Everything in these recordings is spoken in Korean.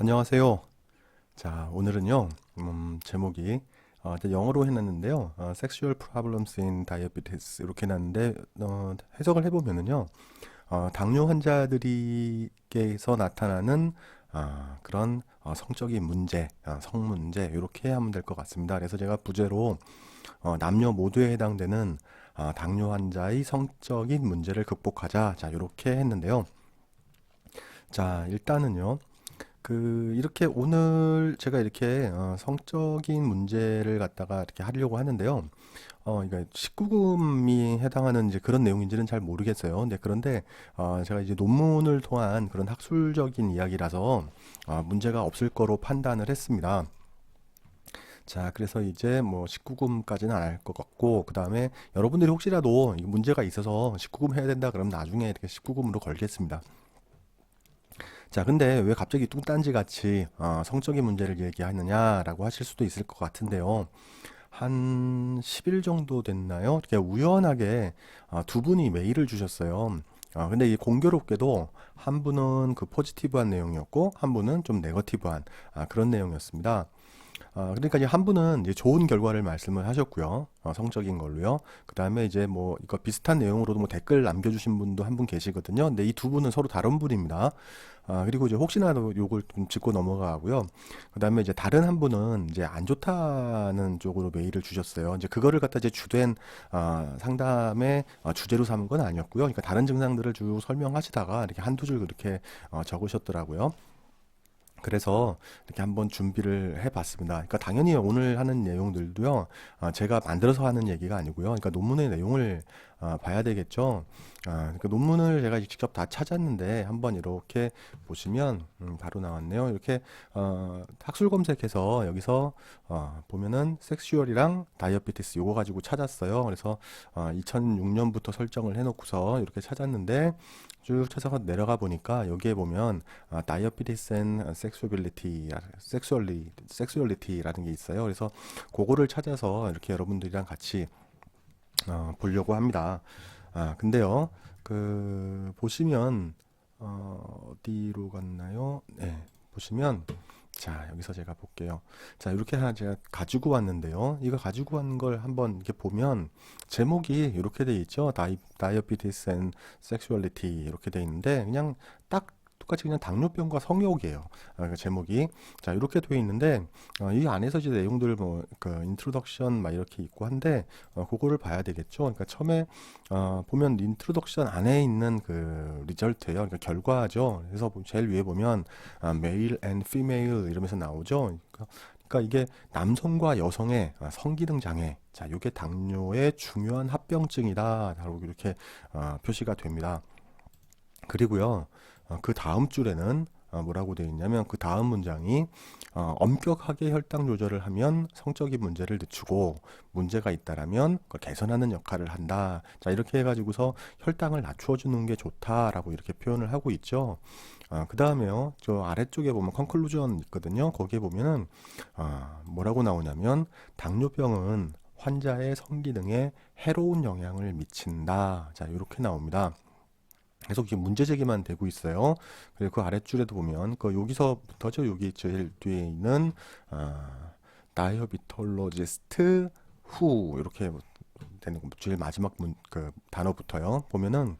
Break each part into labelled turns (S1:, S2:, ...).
S1: 안녕하세요. 자, 오늘은요, 음, 제목이, 어, 영어로 해놨는데요, 어, Sexual Problems in Diabetes, 이렇게 해놨는데, 어, 해석을 해보면은요, 어, 당뇨 환자들이게서 나타나는, 아, 그런, 어, 성적인 문제, 아, 성 문제, 이렇게 하면 될 것 같습니다. 그래서 제가 부제로, 어, 남녀 모두에 해당되는, 아, 당뇨 환자의 성적인 문제를 극복하자. 자, 이렇게 했는데요. 자, 일단은요, 그 이렇게 오늘 제가 이렇게 어, 성적인 문제를 갖다가 이렇게 하려고 하는데요. 어, 그러니까 19금이 해당하는 이제 그런 내용인지는 잘 모르겠어요. 근데 그런데 어, 제가 이제 논문을 통한 그런 학술적인 이야기라서 어, 문제가 없을 거로 판단을 했습니다. 자, 그래서 이제 뭐 19금까지는 안 할 것 같고, 그 다음에 여러분들이 혹시라도 이 문제가 있어서 19금 해야 된다 그러면 나중에 이렇게 19금으로 걸겠습니다. 자, 근데 왜 갑자기 뚱딴지 같이 어, 성적인 문제를 얘기하느냐라고 하실 수도 있을 것 같은데요. 한 10일 정도 됐나요? 이렇게 우연하게 어, 두 분이 메일을 주셨어요. 어, 근데 이 공교롭게도 한 분은 그 포지티브한 내용이었고 한 분은 좀 네거티브한 아, 그런 내용이었습니다. 어, 그러니까 한 분은 이제 좋은 결과를 말씀을 하셨고요. 어, 성적인 걸로요. 그 다음에 이제 뭐 이거 비슷한 내용으로도 뭐 댓글 남겨주신 분도 한 분 계시거든요. 근데 이 두 분은 서로 다른 분입니다. 아, 그리고 이제 혹시나도 요걸 좀 짚고 넘어가고요. 그 다음에 이제 다른 한 분은 이제 안 좋다는 쪽으로 메일을 주셨어요. 이제 그거를 갖다 이제 주된 아, 상담의 어, 주제로 삼은 건 아니었고요. 그러니까 다른 증상들을 쭉 설명하시다가 이렇게 한두 줄 그렇게 어, 적으셨더라고요. 그래서 이렇게 한번 준비를 해봤습니다. 그러니까 당연히 오늘 하는 내용들도요, 아, 제가 만들어서 하는 얘기가 아니고요. 그러니까 논문의 내용을 아, 봐야 되겠죠. 아, 그러니까 논문을 제가 직접 다 찾았는데 한번 이렇게 보시면 음, 바로 나왔네요. 이렇게 어, 학술 검색해서 여기서 어, 보면은 섹슈얼이랑 다이어비티스 요거 가지고 찾았어요. 그래서 어, 2006년부터 설정을 해놓고서 이렇게 찾았는데 쭉 찾아서 내려가 보니까 여기에 보면 아, 다이어비티스 앤 섹슈얼리티, 섹슈얼리, 섹슈얼리티라는 게 있어요. 그래서 그거를 찾아서 이렇게 여러분들이랑 같이 어, 보려고 합니다. 아, 근데요, 그, 보시면, 어, 어디로 갔나요? 네, 보시면, 자, 여기서 제가 볼게요. 자, 이렇게 하나 제가 가지고 왔는데요. 이거 가지고 왔는 걸 한번 이렇게 보면, 제목이 이렇게 돼 있죠. 다이, 다이어비티스 앤 섹슈얼리티 이렇게 돼 있는데, 그냥 딱 똑같이 그냥 당뇨병과 성욕이에요. 아, 그 제목이. 자, 이렇게 되어 있는데, 어, 이 안에서 이제 내용들 뭐, 그, 인트로덕션 막 이렇게 있고 한데, 어, 그거를 봐야 되겠죠. 그러니까 처음에, 어, 보면 인트로덕션 안에 있는 그 리절트예요. 그러니까 결과죠. 그래서 제일 위에 보면, 아, 메일 앤 피메일 이러면서 나오죠. 그러니까 그러니까 이게 남성과 여성의 아, 성기능 장애. 자, 이게 당뇨의 중요한 합병증이다. 라고 이렇게 어, 표시가 됩니다. 그리고요, 어, 그 다음 줄에는 어, 뭐라고 되어 있냐면 그 다음 문장이 어, 엄격하게 혈당 조절을 하면 성적인 문제를 늦추고 문제가 있다라면 그걸 개선하는 역할을 한다. 자, 이렇게 해가지고서 혈당을 낮추어 주는 게 좋다라고 이렇게 표현을 하고 있죠. 어, 그 다음에요, 저 아래쪽에 보면 컨클루전 있거든요. 거기에 보면은 어, 뭐라고 나오냐면 당뇨병은 환자의 성기능에 해로운 영향을 미친다. 자, 이렇게 나옵니다. 계속 이게 문제 제기만 되고 있어요. 그리고 그 아랫줄에도 보면 그 여기서부터죠. 여기 제일 뒤에 있는 아, 다이어비톨로지스트 후 이렇게 되는 거 제일 마지막 문, 그 단어부터요. 보면은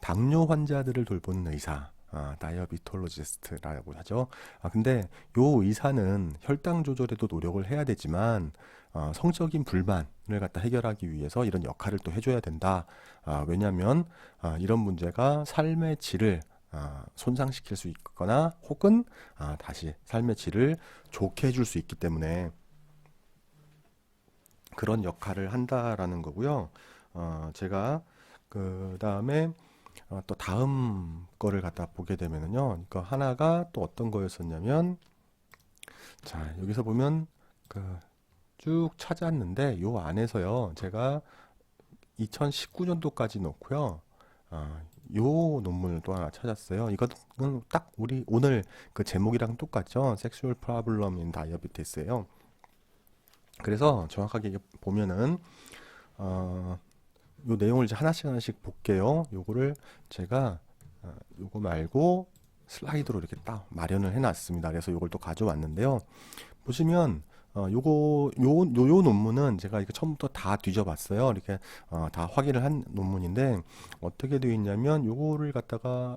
S1: 당뇨 환자들을 돌보는 의사. 아, 다이어비톨로지스트라고 하죠. 아, 근데 요 의사는 혈당 조절에도 노력을 해야 되지만 어, 성적인 불만을 갖다 해결하기 위해서 이런 역할을 또 해줘야 된다. 아, 왜냐하면 아, 이런 문제가 삶의 질을 아, 손상시킬 수 있거나 혹은 아, 다시 삶의 질을 좋게 해줄 수 있기 때문에 그런 역할을 한다라는 거고요. 어, 제가 그 다음에 어, 또 다음 거를 갖다 보게 되면은요. 그러니까 하나가 또 어떤 거였었냐면 자, 여기서 보면 그 쭉 찾았는데 요 안에서요. 제가 2019년도까지 놓고요. 아, 요 논문을 또 하나 찾았어요. 이거는 딱 우리 오늘 그 제목이랑 똑같죠. Sexual Problem in Diabetes예요. 그래서 정확하게 보면은 어, 요 내용을 이제 하나씩 하나씩 볼게요. 요거를 제가 어, 요거 말고 슬라이드로 이렇게 딱 마련을 해놨습니다. 그래서 이걸 또 가져왔는데요. 보시면 어, 요거 요, 요, 요 논문은 제가 이렇게 처음부터 다 뒤져봤어요. 이렇게 어, 다 확인을 한 논문인데 어떻게 되어 있냐면 요거를 갖다가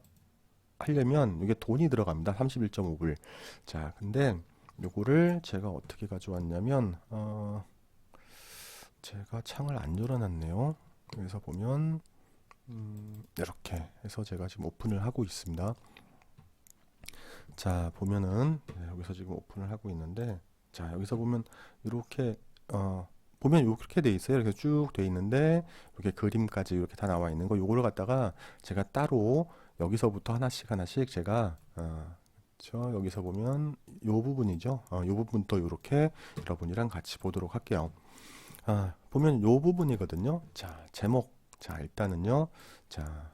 S1: 하려면 이게 돈이 들어갑니다. 31.5불. 자, 근데 요거를 제가 어떻게 가져왔냐면 어, 제가 창을 안 열어놨네요. 그래서 보면 음, 이렇게 해서 제가 지금 오픈을 하고 있습니다. 자, 보면은 네, 여기서 지금 오픈을 하고 있는데 자, 여기서 보면 이렇게 어, 보면 이렇게 돼 있어요. 이렇게 쭉 돼 있는데 이렇게 그림까지 이렇게 다 나와 있는 거 요거를 갖다가 제가 따로 여기서부터 하나씩 하나씩 제가 어, 저 여기서 보면 요 부분이죠. 어, 요 부분도 이렇게 여러분이랑 같이 보도록 할게요. 아, 보면 요 부분이거든요. 자, 제목. 자, 일단은요. 자,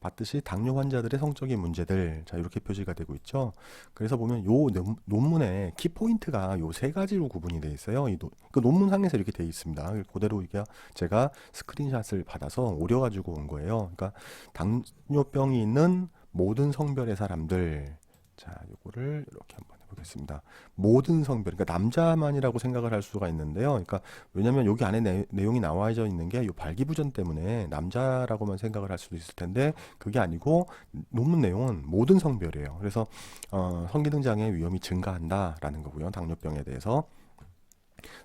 S1: 봤듯이 당뇨 환자들의 성적인 문제들. 자, 이렇게 표시가 되고 있죠. 그래서 보면 요 논- 논문의 키포인트가 요 세 가지로 구분이 되어 있어요. 이 노, 그 논문상에서 이렇게 되어 있습니다. 그대로 이게 제가 스크린샷을 받아서 오려가지고 온 거예요. 그러니까 당뇨병이 있는 모든 성별의 사람들. 자, 요거를 이렇게 한번 해 보겠습니다. 모든 성별, 그러니까 남자만이라고 생각을 할 수가 있는데요. 그러니까 왜냐면 여기 안에 내, 내용이 나와져 있는 게 이 발기부전 때문에 남자라고만 생각을 할 수도 있을 텐데 그게 아니고 논문 내용은 모든 성별이에요. 그래서 어, 성기능 장애 위험이 증가한다라는 거고요. 당뇨병에 대해서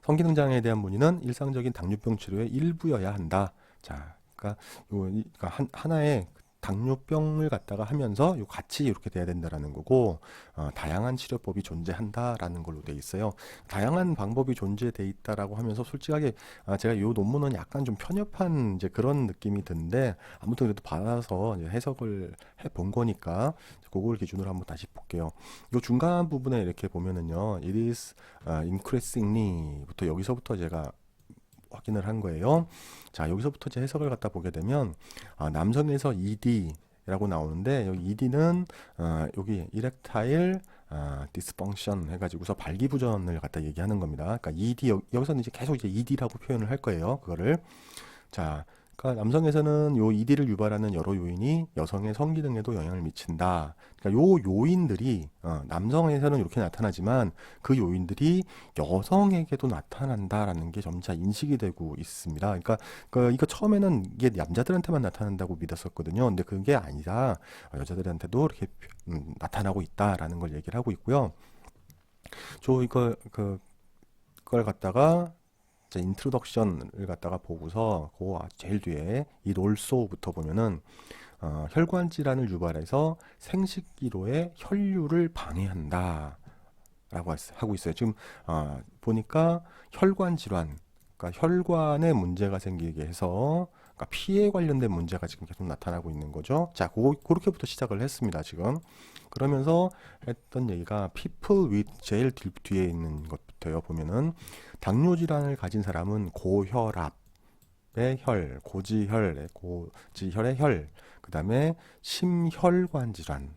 S1: 성기능 장애에 대한 문의는 일상적인 당뇨병 치료의 일부여야 한다. 자, 그러니까 요 이- 그러니까 한, 하나의 당뇨병을 갖다가 하면서 요 같이 이렇게 돼야 된다라는 거고 어, 다양한 치료법이 존재한다라는 걸로 돼 있어요. 다양한 방법이 존재돼 있다라고 하면서 솔직하게 아, 제가 이 논문은 약간 좀 편협한 이제 그런 느낌이 드는데 아무튼 그래도 받아서 이제 해석을 해 본 거니까 그걸 기준으로 한번 다시 볼게요. 이 중간 부분에 이렇게 보면은요, it is uh, increasingly부터 여기서부터 제가 확인을 한 거예요. 자, 여기서부터 제 해석을 갖다 보게 되면 아, 남성에서 ED라고 나오는데 여기 ED는 어, 여기 erectile 아, dysfunction 해가지고서 발기부전을 갖다 얘기하는 겁니다. 그러니까 ED 여, 여기서는 이제 계속 이제 ED라고 표현을 할 거예요. 그거를 자, 그러니까 남성에서는 요 ED를 유발하는 여러 요인이 여성의 성기능에도 영향을 미친다. 그러니까 요 요인들이 어, 남성에서는 이렇게 나타나지만 그 요인들이 여성에게도 나타난다라는 게 점차 인식이 되고 있습니다. 그러니까 그 이거 처음에는 이게 남자들한테만 나타난다고 믿었었거든요. 근데 그게 아니라 어, 여자들한테도 이렇게 음, 나타나고 있다라는 걸 얘기를 하고 있고요. 저 이거 그 그걸 갖다가 인트로덕션을 갖다가 보고서 그 제일 뒤에 이 롤소부터 보면은 어, 혈관 질환을 유발해서 생식기로의 혈류를 방해한다. 라고 했- 하고 있어요. 지금 어, 보니까 혈관 질환, 그러니까 혈관에 문제가 생기게 해서 그러니까 피에 관련된 문제가 지금 계속 나타나고 있는 거죠. 자, 고, 그렇게부터 시작을 했습니다. 지금 그러면서 했던 얘기가 people with 제일 뒤- 뒤에 있는 것부터요. 보면은 당뇨 질환을 가진 사람은 고혈압 의 혈, 고지혈의 고지혈의 혈, 그다음에 심혈관 질환,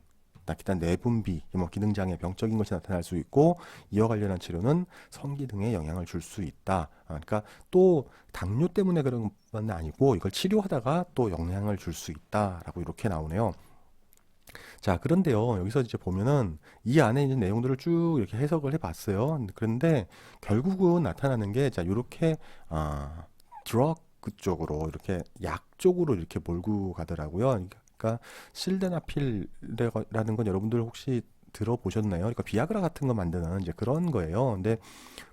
S1: 기타 내분비, 뭐 기능장애, 병적인 것이 나타날 수 있고 이와 관련한 치료는 성기능에 영향을 줄 수 있다. 아, 그러니까 또 당뇨 때문에 그런 건 아니고 이걸 치료하다가 또 영향을 줄 수 있다라고 이렇게 나오네요. 자, 그런데요, 여기서 이제 보면은 이 안에 있는 내용들을 쭉 이렇게 해석을 해봤어요. 그런데 결국은 나타나는 게, 자, 요렇게, 아, 드러그 쪽으로, 이렇게 약 쪽으로 이렇게 몰고 가더라고요. 그러니까 실데나필이라는 건 여러분들 혹시 들어보셨나요? 그러니까 비아그라 같은 거 만드는 이제 그런 거예요. 근데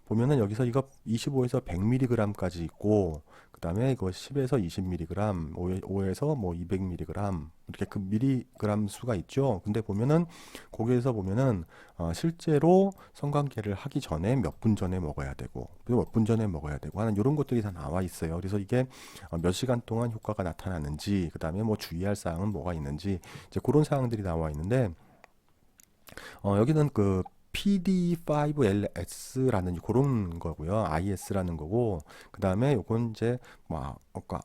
S1: 보면은 여기서 이거 25에서 100mg까지 있고 그다음에 이거 10에서 20mg, 5에서 뭐 200mg 이렇게 그 미리그램 수가 있죠. 근데 보면은 거기에서 보면은 어, 실제로 성관계를 하기 전에 몇 분 전에 먹어야 되고 몇 분 전에 먹어야 되고 하는 이런 것들이 다 나와 있어요. 그래서 이게 어, 몇 시간 동안 효과가 나타나는지 그다음에 뭐 주의할 사항은 뭐가 있는지 이제 그런 사항들이 나와 있는데 어, 여기는 그 PD5LS라는 그런 거고요. IS라는 거고, 그 다음에 요건 이제 뭐 아까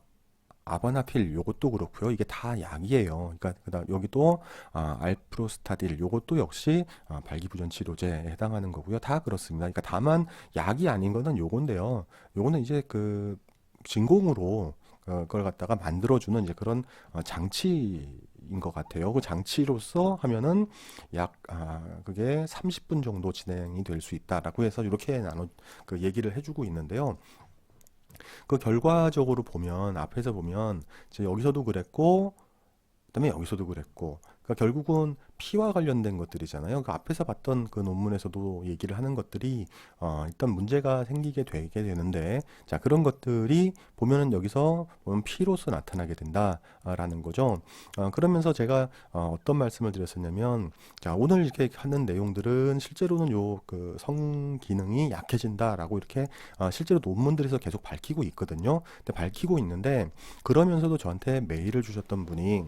S1: 아바나필 요것도 그렇고요. 이게 다 약이에요. 그러니까 그다음 여기도 아, 알프로스타딜 요것도 역시 아, 발기부전 치료제에 해당하는 거고요. 다 그렇습니다. 그러니까 다만 약이 아닌 거는 요건데요. 요거는 이제 그 진공으로 어, 그걸 갖다가 만들어주는 이제 그런 어, 장치 인것 같아요. 그 장치로서 하면은 약, 아, 그게 30분 정도 진행이 될 수 있다라고 해서 이렇게 나눠, 그 얘기를 해주고 있는데요. 그 결과적으로 보면, 앞에서 보면, 이제 여기서도 그랬고, 그다음에 여기서도 그랬고, 그러니까 결국은 피와 관련된 것들이잖아요. 그 앞에서 봤던 그 논문에서도 얘기를 하는 것들이 어, 일단 문제가 생기게 되게 되는데, 자 그런 것들이 보면은 여기서 보면 피로서 나타나게 된다라는 거죠. 어, 그러면서 제가 어, 어떤 말씀을 드렸었냐면, 자 오늘 이렇게 하는 내용들은 실제로는 요 그 성 기능이 약해진다라고 이렇게 어, 실제로 논문들에서 계속 밝히고 있거든요. 근데 밝히고 있는데 그러면서도 저한테 메일을 주셨던 분이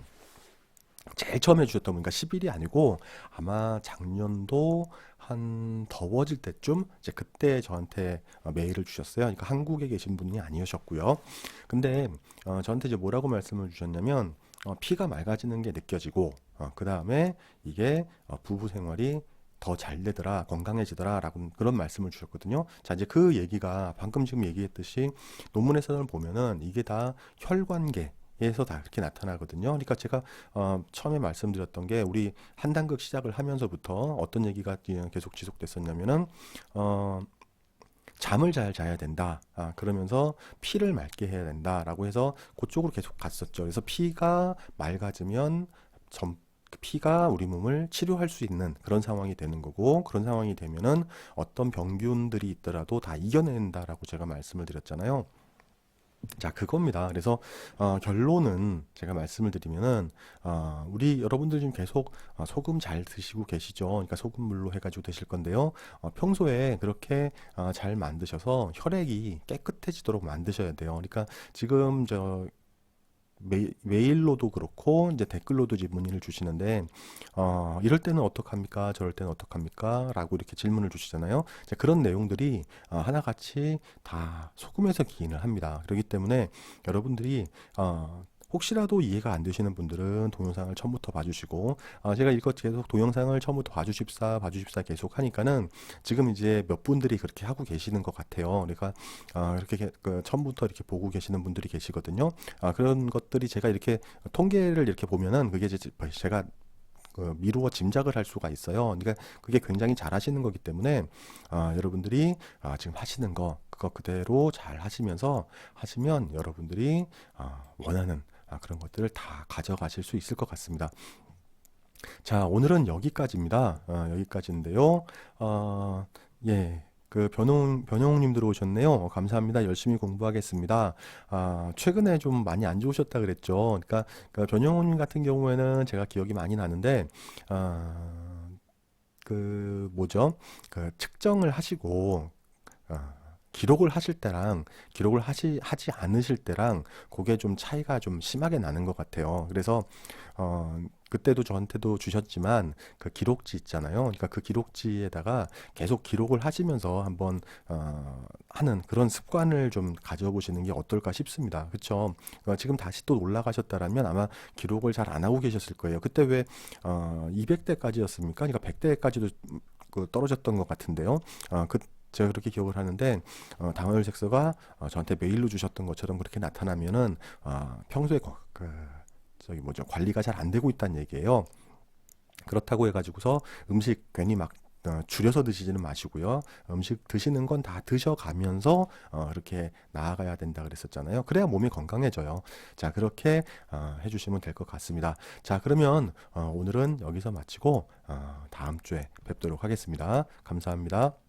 S1: 제일 처음에 주셨던 분, 그러니까 10일이 아니고 아마 작년도 한 더워질 때쯤 이제 그때 저한테 어, 메일을 주셨어요. 그러니까 한국에 계신 분이 아니셨고요. 근데 어, 저한테 이제 뭐라고 말씀을 주셨냐면 어, 피가 맑아지는 게 느껴지고 어, 그 다음에 이게 어, 부부 생활이 더 잘 되더라, 건강해지더라, 라고 그런 말씀을 주셨거든요. 자, 이제 그 얘기가 방금 지금 얘기했듯이 논문에서는 보면은 이게 다 혈관계, 에서 다 그렇게 나타나거든요. 그러니까 제가 어, 처음에 말씀드렸던 게 우리 한 단극 시작을 하면서부터 어떤 얘기가 계속 지속됐었냐면은 어, 잠을 잘 자야 된다. 아, 그러면서 피를 맑게 해야 된다라고 해서 그쪽으로 계속 갔었죠. 그래서 피가 맑아지면 점, 피가 우리 몸을 치료할 수 있는 그런 상황이 되는 거고 그런 상황이 되면은 어떤 병균들이 있더라도 다 이겨낸다라고 제가 말씀을 드렸잖아요. 자, 그겁니다. 그래서 어, 결론은 제가 말씀을 드리면은 어, 우리 여러분들 지금 계속 어, 소금 잘 드시고 계시죠? 그러니까 소금물로 해가지고 드실 건데요. 어, 평소에 그렇게 어, 잘 만드셔서 혈액이 깨끗해지도록 만드셔야 돼요. 그러니까 지금 저 메, 메일로도 그렇고 이제 댓글로도 이제 문의를 주시는데 어, 이럴 때는 어떡합니까? 저럴 때는 어떡합니까? 라고 이렇게 질문을 주시잖아요. 그런 내용들이 어, 하나같이 다 소금에서 기인을 합니다. 그렇기 때문에 여러분들이 어, 혹시라도 이해가 안 되시는 분들은 동영상을 처음부터 봐주시고 아, 제가 이것 계속 동영상을 처음부터 봐주십사 봐주십사 계속 하니까는 지금 이제 몇 분들이 그렇게 하고 계시는 것 같아요. 그러니까 아, 이렇게 게- 그 처음부터 이렇게 보고 계시는 분들이 계시거든요. 아, 그런 것들이 제가 이렇게 통계를 이렇게 보면은 그게 이제 제가 그 미루어 짐작을 할 수가 있어요. 그러니까 그게 굉장히 잘 하시는 거기 때문에 아, 여러분들이 아, 지금 하시는 거 그거 그대로 잘 하시면서 하시면 여러분들이 아, 원하는 아, 그런 것들을 다 가져가실 수 있을 것 같습니다. 자, 오늘은 여기까지입니다. 어, 여기까지인데요. 어, 예. 그 변홍 변영웅님 들어오셨네요. 어, 감사합니다. 열심히 공부하겠습니다. 아, 최근에 좀 많이 안 좋으셨다 그랬죠. 그러니까 그 변영웅님 같은 경우에는 제가 기억이 많이 나는데 아, 그 뭐죠? 그 측정을 하시고 아, 기록을 하실 때랑 기록을 하시 하지 않으실 때랑 그게 좀 차이가 좀 심하게 나는 것 같아요. 그래서 어 그때도 저한테도 주셨지만 그 기록지 있잖아요. 그러니까 그 기록지에다가 계속 기록을 하시면서 한번 어 하는 그런 습관을 좀 가져보시는 게 어떨까 싶습니다. 그렇죠? 지금 다시 또 올라가셨다라면 아마 기록을 잘 안 하고 계셨을 거예요. 그때 왜 어 200대까지였습니까? 그러니까 100대까지도 그 떨어졌던 것 같은데요. 아, 그 제가 그렇게 기억을 하는데 어, 당화혈 색소가 어, 저한테 메일로 주셨던 것처럼 그렇게 나타나면은 어, 평소에 거- 그 저기 뭐죠 관리가 잘 안 되고 있다는 얘기예요. 그렇다고 해가지고서 음식 괜히 막 어, 줄여서 드시지는 마시고요. 음식 드시는 건 다 드셔가면서 어, 이렇게 나아가야 된다 그랬었잖아요. 그래야 몸이 건강해져요. 자, 그렇게 어, 해주시면 될 것 같습니다. 자, 그러면 어, 오늘은 여기서 마치고 어, 다음 주에 뵙도록 하겠습니다. 감사합니다.